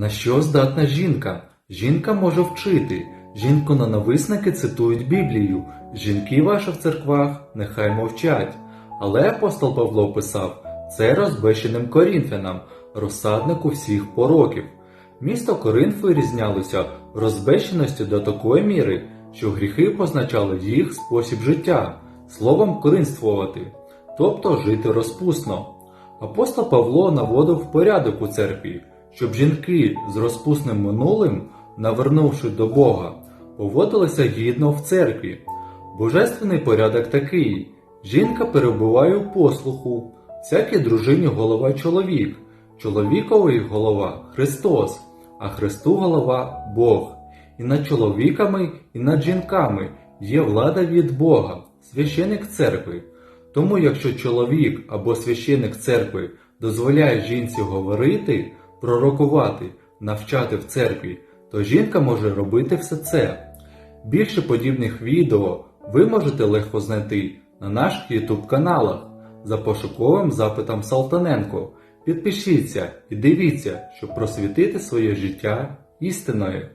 На що здатна жінка? Жінка може вчити. Жінку ненависники цитують Біблію. Жінки ваші в церквах нехай мовчать. Але апостол Павло писав це розбещеним корінфянам, розсаднику всіх пороків. Місто Коринф вирізнялося розбещеності до такої міри, що гріхи позначали їх спосіб життя, словом коринствувати, тобто жити розпусно. Апостол Павло наводив порядок у церкві, щоб жінки з розпусним минулим, навернувши до Бога, поводилися гідно в церкві. Божественний порядок такий: жінка перебуває у послуху, всякій дружині голова чоловік, чоловіковий голова Христос, а Христу голова Бог. І над чоловіками, і над жінками є влада від Бога, священик церкви. Тому, якщо чоловік або священик церкви дозволяє жінці говорити, пророкувати, навчати в церкві, то жінка може робити все це. Більше подібних відео ви можете легко знайти на наших YouTube каналах за пошуковим запитом Салтаненко. Підпишіться і дивіться, щоб просвітити своє життя істиною.